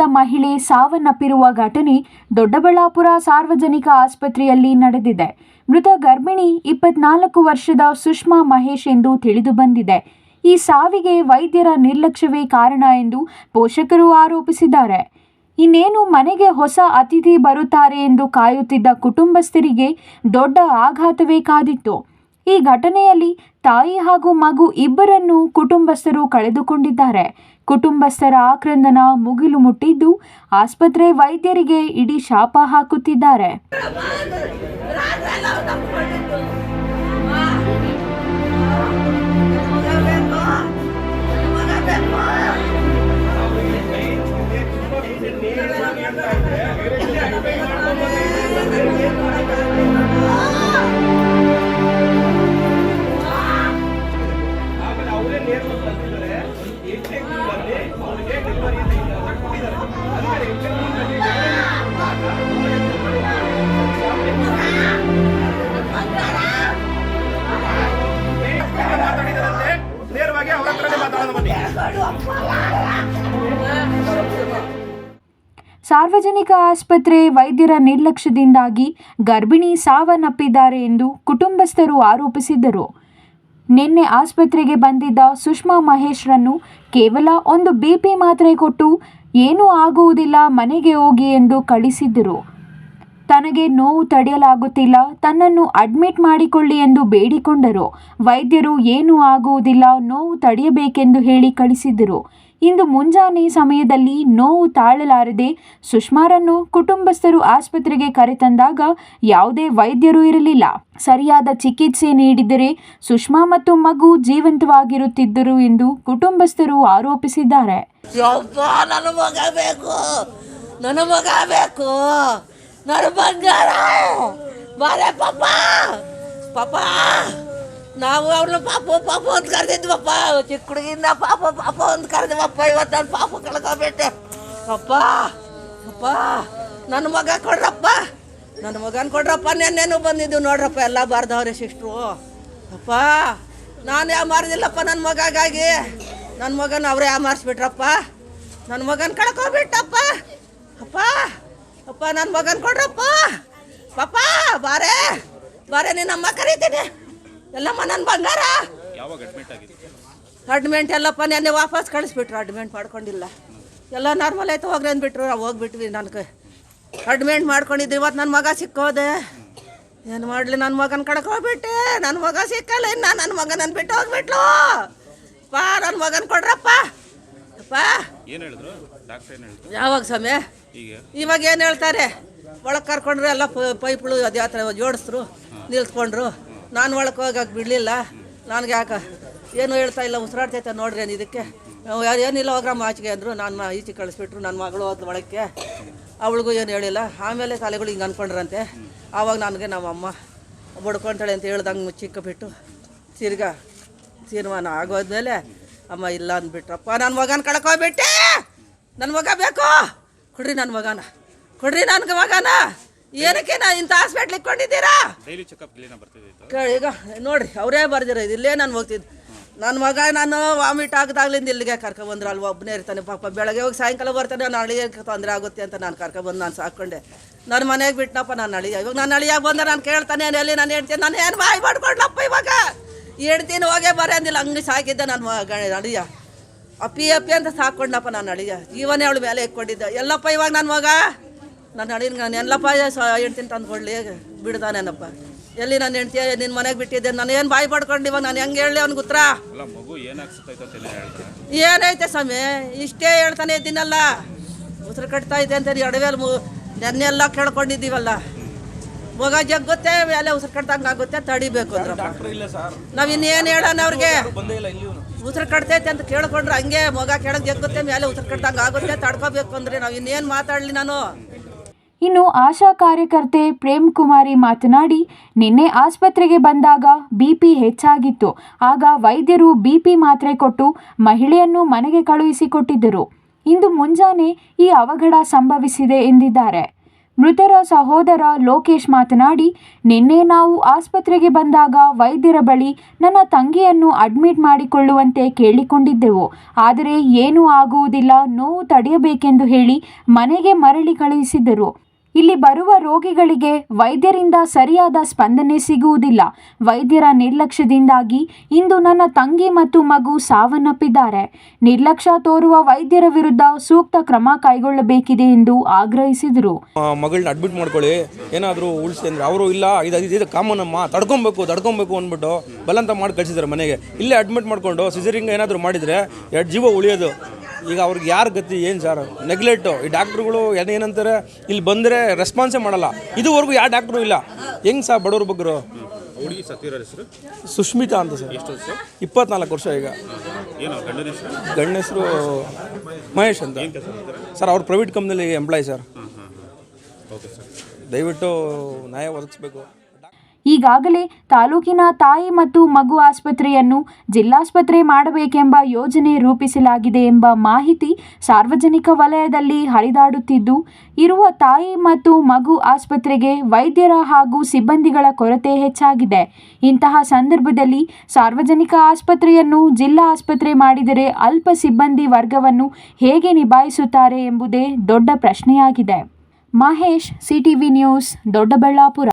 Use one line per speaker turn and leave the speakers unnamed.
ಹೋದ ಮಹಿಳೆ ಸಾವನ್ನಪ್ಪಿರುವ ಘಟನೆ ದೊಡ್ಡಬಳ್ಳಾಪುರ ಸಾರ್ವಜನಿಕ ಆಸ್ಪತ್ರೆಯಲ್ಲಿ ನಡೆದಿದೆ. ಮೃತ ಗರ್ಭಿಣಿ ಇಪ್ಪತ್ನಾಲ್ಕು ವರ್ಷದ ಸುಷ್ಮಾ ಮಹೇಶ್ ಎಂದು ತಿಳಿದು ಬಂದಿದೆ. ಈ ಸಾವಿಗೆ ವೈದ್ಯರ ನಿರ್ಲಕ್ಷ್ಯವೇ ಕಾರಣ ಎಂದು ಪೋಷಕರು ಆರೋಪಿಸಿದ್ದಾರೆ. ಇನ್ನೇನು ಮನೆಗೆ ಹೊಸ ಅತಿಥಿ ಬರುತ್ತಾರೆ ಎಂದು ಕಾಯುತ್ತಿದ್ದ ಕುಟುಂಬಸ್ಥರಿಗೆ ದೊಡ್ಡ ಆಘಾತವೇ ಕಾದಿತ್ತು. ಈ ಘಟನೆಯಲ್ಲಿ ತಾಯಿ ಹಾಗೂ ಮಗು ಇಬ್ಬರನ್ನು ಕುಟುಂಬಸ್ಥರು ಕಳೆದುಕೊಂಡಿದ್ದಾರೆ. ಕುಟುಂಬಸ್ಥರ ಆಕ್ರಂದನ ಮುಗಿಲು ಮುಟ್ಟಿದ್ದು ಆಸ್ಪತ್ರೆ ವೈದ್ಯರಿಗೆ ಇಡೀ ಶಾಪ ಹಾಕುತ್ತಿದ್ದಾರೆ. ಸಾರ್ವಜನಿಕ ಆಸ್ಪತ್ರೆ ವೈದ್ಯರ ನಿರ್ಲಕ್ಷ್ಯದಿಂದಾಗಿ ಗರ್ಭಿಣಿ ಸಾವನ್ನಪ್ಪಿದ್ದಾರೆ ಎಂದು ಕುಟುಂಬಸ್ಥರು ಆರೋಪಿಸಿದ್ದರು. ನಿನ್ನೆ ಆಸ್ಪತ್ರೆಗೆ ಬಂದಿದ್ದ ಸುಷ್ಮಾ ಮಹೇಶ್ರನ್ನು ಕೇವಲ ಒಂದು ಬಿಪಿ ಮಾತ್ರೆ ಕೊಟ್ಟು ಏನೂ ಆಗುವುದಿಲ್ಲ, ಮನೆಗೆ ಹೋಗಿ ಎಂದು ಕಳಿಸಿದ್ದರು. ತನಗೆ ನೋವು ತಡೆಯಲಾಗುತ್ತಿಲ್ಲ, ತನ್ನನ್ನು ಅಡ್ಮಿಟ್ ಮಾಡಿಕೊಳ್ಳಿ ಎಂದು ಬೇಡಿಕೊಂಡರು. ವೈದ್ಯರು ಏನೂ ಆಗುವುದಿಲ್ಲ, ನೋವು ತಡೆಯಬೇಕೆಂದು ಹೇಳಿ ಕಳಿಸಿದ್ದರು. ಇಂದು ಮುಂಜಾನೆ ಸಮಯದಲ್ಲಿ ನೋವು ತಾಳಲಾರದೆ ಸುಷ್ಮಾರನ್ನು ಕುಟುಂಬಸ್ಥರು ಆಸ್ಪತ್ರೆಗೆ ಕರೆತಂದಾಗ ಯಾವುದೇ ವೈದ್ಯರು ಇರಲಿಲ್ಲ. ಸರಿಯಾದ ಚಿಕಿತ್ಸೆ ನೀಡಿದರೆ ಸುಷ್ಮಾ ಮತ್ತು ಮಗು ಜೀವಂತವಾಗಿರುತ್ತಿದ್ದರು ಎಂದು ಕುಟುಂಬಸ್ಥರು ಆರೋಪಿಸಿದ್ದಾರೆ.
ನನ್ನ ನಾವು ಅವ್ರನ್ನ ಪಾಪ ಪಾಪ ಅಂತ ಕರೆದಿದ್ವಪ್ಪ. ಚಿಕ್ಕ ಹುಡುಗಿಂದ ಪಾಪ ಪಾಪ ಅಂತ ಕರೆದಿವಪ್ಪ. ಇವತ್ತು ನಾನು ಪಾಪ ಕಳ್ಕೊಬಿಟ್ಟೆ. ಅಪ್ಪ ಅಪ್ಪ, ನನ್ನ ಮಗ ಕೊಡ್ರಪ್ಪ. ನನ್ನ ಮಗನ ಕೊಡ್ರಪ್ಪ, ನೆನ್ನೆನು ಬಂದಿದ್ದು ನೋಡ್ರಪ್ಪ ಎಲ್ಲ ಬಾರ್ದವ್ರೆ ಸಿಸ್ಟ್ರು. ಅಪ್ಪ, ನಾನು ಯಾವ ಮಾರ್ದಿಲ್ಲಪ್ಪ ನನ್ನ ಮಗಾಗಿ ನನ್ನ ಮಗನ ಅವರೇ ಯಾವ ಮಾರಿಸ್ಬಿಟ್ರಪ್ಪ? ನನ್ನ ಮಗನ ಕಳ್ಕೊಬಿಟ್ಟಪ್ಪ. ಅಪ್ಪ ಅಪ್ಪ ನನ್ನ ಮಗನ ಕೊಡ್ರಪ್ಪ. ಪಾಪ, ಬಾರೇ, ಬಾರೆ ನಿನ್ನಮ್ಮ ಕರೀತೀನಿ. ಎಲ್ಲಮ್ಮ ನನ್ನ ಬಂಗಾರ? ಅಡ್ಮೆಂಟ್ ಎಲ್ಲಪ್ಪ ನೆನ್ನೆ ವಾಪಸ್ ಕಳಿಸ್ಬಿಟ್ರು ಅಡ್ಮೆಂಟ್ ಮಾಡ್ಕೊಂಡಿಲ್ಲ. ಎಲ್ಲ ನಾರ್ಮಲ್ ಆಯ್ತು ಹೋಗ್ರಿ ಅಂದ್ಬಿಟ್ರು ನಾವು ಹೋಗ್ಬಿಟ್ವಿ ನನಗೆ. ಅಡ್ಮೆಂಟ್ ಮಾಡ್ಕೊಂಡಿದ್ದು ಇವತ್ತು ನನ್ನ ಮಗ ಸಿಕ್ಕೋದೆ. ಏನು ಮಾಡಲಿ ನನ್ನ ಮಗನ ಕಳ್ಕೊಬಿಟ್ಟೆ ನನ್ನ ಮಗ ಸಿಕ್ಕಲ್ಲ ಇನ್ನು ನನ್ನ ಮಗನ ಬಿಟ್ಟು ಹೋಗ್ಬಿಟ್ಲು. ಪಾ ನನ್ನ ಮಗನ ಕೊಡ್ರಪ್ಪ. ಅಪ್ಪ
ಏನು ಹೇಳಿದ್ರು? ಡಾಕ್ಟರ್ ಏನು ಹೇಳಿದ್ರು?
ಯಾವಾಗ ಸಮಯ ಇವಾಗ ಏನು ಹೇಳ್ತಾರೆ? ಒಳಗೆ ಕರ್ಕೊಂಡ್ರು ಎಲ್ಲ ಪೈಪ್ಗಳು ಅದು ಥರ ಜೋಡಿಸ್ರು ನಿಲ್ಸ್ಕೊಂಡ್ರು. ನಾನು ಒಳಗೆ ಹೋಗಕ್ಕೆ ಬಿಡಲಿಲ್ಲ. ನನಗೆ ಯಾಕೆ? ಏನು ಹೇಳ್ತಾ ಇಲ್ಲ, ಉಸಿರಾಡ್ತೈತೆ ನೋಡ್ರಿ ಏನು ಇದಕ್ಕೆ. ಯಾರು ಏನಿಲ್ಲ ಹೋಗ್ರಮ್ಮ ಆಚೆಗೆ ಅಂದರು, ನಾನು ಈಚೆ ಕಳಿಸ್ಬಿಟ್ರು ನನ್ನ ಮಗಳು ಹೋದ ಒಳಕ್ಕೆ. ಅವಳಿಗೂ ಏನು ಹೇಳಿಲ್ಲ. ಆಮೇಲೆ ತಲೆಗಳು ಹಿಂಗೆ ಅಂದ್ಕೊಂಡ್ರಂತೆ ಆವಾಗ ನನಗೆ ನಮ್ಮಮ್ಮ ಬಡ್ಕೊಂತಾಳೆ ಅಂತ ಹೇಳ್ದಂಗೆ ಮುಚ್ಚಿಕ್ಕಬಿಟ್ಟು ತಿರ್ಗಾ ತೀರ್ಮಾನ ಆಗೋದ್ಮೇಲೆ, ಅಮ್ಮ ಇಲ್ಲ ಅಂದ್ಬಿಟ್ರಪ್ಪ ನನ್ನ ಮಗನ ಕಳ್ಕೊಬಿಟ್ಟೆ ನನ್ನ ಮಗ ಬೇಕು! ಕೊಡ್ರಿ ನನ್ನ ಮಗನ. ಕೊಡ್ರಿ ನನಗೆ ಮಗನ. ಏನಕ್ಕೆ ನಾ ಇಂಥ ಹಾಸ್ಪಿಟ್ಲ್ ಇಟ್ಕೊಂಡಿದ್ದೀರಾ
ಡೈಲಿ ಚೆಕಪ್ ಬರ್ತಿದ್ದಿತ್ತು
ಈಗ ನೋಡ್ರಿ ಅವರೇ ಬರ್ದಿರೋ ಇದಿಲ್ಲೇ ಇಲ್ಲೇ ನಾನು ಹೋಗ್ತಿದ್ದೆ ನನ್ನ ಮಗ ನಾನು ವಾಮಿಟ್ ಆಗದಾಗ್ಲಿಂದ ಇಲ್ಲಿಗೆ ಕರ್ಕೊಬಂದ್ರು ಅಲ್ಲಿ ಒಬ್ಬನೇ ಇರ್ತಾನೆ ಪಾಪ ಬೆಳಗ್ಗೆ ಹೋಗಿ ಸಾಯಂಕಾಲ ಬರ್ತಾನೆ ನಾನು ಅಳಿಯ ತೊಂದರೆ ಆಗುತ್ತೆ ಅಂತ ನಾನು ಕರ್ಕೊಬಂದು ನಾನು ಸಾಕೊಂಡೆ ನನ್ನ ಮನೆಗೆ ಬಿಟ್ಟನಪ್ಪ ನಾನು ಅಳಿಯ ಇವಾಗ ನಾನು ಅಳಿಯಾಗ ಬಂದ ನಾನು ಕೇಳ್ತಾನೆ ಎಲ್ಲಿ ನಾನು ಹೇಳ್ತೀನಿ ನಾನು ಏನು ಬಾಯಿ ಮಾಡ್ಕೊಂಡ್ಲಪ್ಪ ಇವಾಗ? ಹೇಳ್ತೀನಿ ಹೋಗೇ ಬರೇ ಅಂದಿಲ್ಲ ಹಂಗೆ ಸಾಕಿದ್ದೆ ನನ್ನ ಮಗ ಅಳಿಯ ಅಪ್ಪಿ ಅಪ್ಪಿ ಅಂತ ಸಾಕೊಂಡಪ್ಪ ನಾನು ಅಳಿಯ ಜೀವನೇ ಅವಳು ಮೇಲೆ ಇಟ್ಕೊಂಡಿದ್ದೆ ಎಲ್ಲಪ್ಪ ಇವಾಗ ನನ್ನ ಮಗ? ನನ್ನ ಅಳಿನ ನೆನಪ ಹೇಳ್ತೀನಿ ತಂದು ಕೊಡಲಿ ಬಿಡ್ದಾನೇನಪ್ಪ ಎಲ್ಲಿ ನನ್ನ ಹೆಂಡ್ತಿ ನಿನ್ನ ಮನೆಗೆ ಬಿಟ್ಟಿದ್ದೆ ನಾನು ಏನು ಬಾಯಿ ಪಡ್ಕೊಂಡು ಇವಾಗ ನಾನು ಹೆಂಗೆ ಹೇಳಿ ಅವ್ನಿಗೆ ಉತ್ತರ? ಏನೈತೆ ಸ್ವಾಮಿ? ಇಷ್ಟೇ ಹೇಳ್ತಾನೆ ಇದ್ದೀನಲ್ಲ. ಉಸಿರು ಕಟ್ತಾ ಇದೆ ಅಂತ ಎಡವೇಲ್ ಮು ನೆನ್ನೆಲ್ಲ ಕೇಳ್ಕೊಂಡಿದ್ದೀವಲ್ಲ. ಮಗ ಜಗ್ಗುತ್ತೆ ಮೇಲೆ ಉಸಿರು ಕಟ್ದಂಗೆ ಆಗುತ್ತೆ ತಡಿಬೇಕು ಅಂದ್ರಪ್ಪ. ನಾವು ಇನ್ನೇನು ಹೇಳೋಣ ಅವ್ರಿಗೆ? ಉಸಿರು ಕಟ್ತೈತೆ ಅಂತ ಕೇಳ್ಕೊಂಡ್ರೆ ಹಂಗೆ ಮಗ ಕೆಳಗೆ ಜಗ್ಗುತ್ತೆ ಮೇಲೆ ಉಸಿರು ಕಟ್ದಂಗೆ ಆಗುತ್ತೆ ತಡ್ಕೋಬೇಕು ಅಂದ್ರೆ ನಾವು ಇನ್ನೇನು ಮಾತಾಡಲಿ ನಾನು?
ಇನ್ನು ಆಶಾ ಕಾರ್ಯಕರ್ತೆ ಪ್ರೇಮ್ ಕುಮಾರಿ ಮಾತನಾಡಿ, ನಿನ್ನೆ ಆಸ್ಪತ್ರೆಗೆ ಬಂದಾಗ ಬಿ ಪಿ ಹೆಚ್ಚಾಗಿತ್ತು. ಆಗ ವೈದ್ಯರು ಬಿ ಪಿ ಮಾತ್ರೆ ಕೊಟ್ಟು ಮಹಿಳೆಯನ್ನು ಮನೆಗೆ ಕಳುಹಿಸಿಕೊಟ್ಟಿದ್ದರು. ಇಂದು ಮುಂಜಾನೆ ಈ ಅವಘಡ ಸಂಭವಿಸಿದೆ ಎಂದಿದ್ದಾರೆ. ಮೃತರ ಸಹೋದರ ಲೋಕೇಶ್ ಮಾತನಾಡಿ, ನಿನ್ನೆ ನಾವು ಆಸ್ಪತ್ರೆಗೆ ಬಂದಾಗ ವೈದ್ಯರ ಬಳಿ ನನ್ನ ತಂಗಿಯನ್ನು ಅಡ್ಮಿಟ್ ಮಾಡಿಕೊಳ್ಳುವಂತೆ ಕೇಳಿಕೊಂಡಿದ್ದೆವು. ಆದರೆ ಏನೂ ಆಗುವುದಿಲ್ಲ, ನೋವು ತಡೆಯಬೇಕೆಂದು ಹೇಳಿ ಮನೆಗೆ ಮರಳಿ ಕಳುಹಿಸಿದರು ಇಲ್ಲಿ ಬರುವ ರೋಗಿಗಳಿಗೆ ವೈದ್ಯರಿಂದ ಸರಿಯಾದ ಸ್ಪಂದನೆ ಸಿಗುವುದಿಲ್ಲ. ವೈದ್ಯರ ನಿರ್ಲಕ್ಷ್ಯದಿಂದಾಗಿ ಇಂದು ನನ್ನ ತಂಗಿ ಮತ್ತು ಮಗು ಸಾವನ್ನಪ್ಪಿದ್ದಾರೆ. ನಿರ್ಲಕ್ಷ್ಯ ತೋರುವ ವೈದ್ಯರ ವಿರುದ್ಧ ಸೂಕ್ತ ಕ್ರಮ ಕೈಗೊಳ್ಳಬೇಕಿದೆ ಎಂದು ಆಗ್ರಹಿಸಿದರು.
ಮಗಳನ್ನ ಅಡ್ಮಿಟ್ ಮಾಡ್ಕೊಳ್ಳಿ. ಏನಾದರೂ ಉಳಿಸಿ ಅಂದ್ರೆ ಅವರು ಇಲ್ಲ, ಇದು ಇದು ಕಾಮನ್ ಅಮ್ಮ, ತಡ್ಕೊಬೇಕು ತಡ್ಕೊಬೇಕು ಅಂದ್ಬಿಟ್ಟು ಬಲಂತ ಮಾಡಿ ಕಳಿಸಿದ್ದಾರೆ ಮನೆಗೆ. ಇಲ್ಲೇ ಅಡ್ಮಿಟ್ ಮಾಡಿಕೊಂಡು ಸಿಸರಿಂಗ್ ಏನಾದರೂ ಮಾಡಿದರೆ ಎರಡು ಜೀವ ಉಳಿಯೋದು. ಈಗ ಅವ್ರಿಗೆ ಯಾರು ಗತಿ ಏನು ಸರ್ ನೆಗ್ಲೆಕ್ಟು ಈ ಡಾಕ್ಟ್ರುಗಳು ಏನು ಏನಂತಾರೆ ಇಲ್ಲಿ ಬಂದರೆ ರೆಸ್ಪಾನ್ಸೇ ಮಾಡಲ್ಲ. ಇದುವರೆಗೂ ಯಾವ ಡಾಕ್ಟ್ರು ಇಲ್ಲ. ಹೆಂಗೆ ಸರ್ ಬಡವ್ರ ಬಗ್ಗರು?
ಹುಡುಗಿ ಸತ್ತಿರೋ ಹೆಸರು?
ಸುಷ್ಮಿತಾ ಅಂತ ಸರ್
ಎಷ್ಟು ವರ್ಷ
ಇಪ್ಪತ್ನಾಲ್ಕು ವರ್ಷ ಈಗ.
ಏನು ಗಂಡನ ಹೆಸರು?
ಮಹೇಶ್ ಅಂತ.
ಏನು ಕೆಲಸ ಮಾಡ್ತಾರೆ?
ಸರ್ ಅವ್ರು ಪ್ರೈವೇಟ್ ಕಂಪ್ನಿಲಿ ಎಂಪ್ಲಾಯ್ ಸರ್
ಓಕೆ ಸರ್
ದಯವಿಟ್ಟು ನ್ಯಾಯ ಒದಗಿಸ್ಬೇಕು.
ಈಗಾಗಲೇ ತಾಲೂಕಿನ ತಾಯಿ ಮತ್ತು ಮಗು ಆಸ್ಪತ್ರೆಯನ್ನು ಜಿಲ್ಲಾಸ್ಪತ್ರೆ ಮಾಡಬೇಕೆಂಬ ಯೋಜನೆ ರೂಪಿಸಲಾಗಿದೆ ಎಂಬ ಮಾಹಿತಿ ಸಾರ್ವಜನಿಕ ವಲಯದಲ್ಲಿ ಹರಿದಾಡುತ್ತಿದ್ದು, ಇರುವ ತಾಯಿ ಮತ್ತು ಮಗು ಆಸ್ಪತ್ರೆಗೆ ವೈದ್ಯರ ಹಾಗೂ ಸಿಬ್ಬಂದಿಗಳ ಕೊರತೆ ಹೆಚ್ಚಾಗಿದೆ. ಇಂತಹ ಸಂದರ್ಭದಲ್ಲಿ ಸಾರ್ವಜನಿಕ ಆಸ್ಪತ್ರೆಯನ್ನು ಜಿಲ್ಲಾ ಆಸ್ಪತ್ರೆ ಮಾಡಿದರೆ ಅಲ್ಪ ಸಿಬ್ಬಂದಿ ವರ್ಗವನ್ನು ಹೇಗೆ ನಿಭಾಯಿಸುತ್ತಾರೆ ಎಂಬುದೇ ದೊಡ್ಡ ಪ್ರಶ್ನೆಯಾಗಿದೆ. Mahesh, CTV news, Doddaballapura.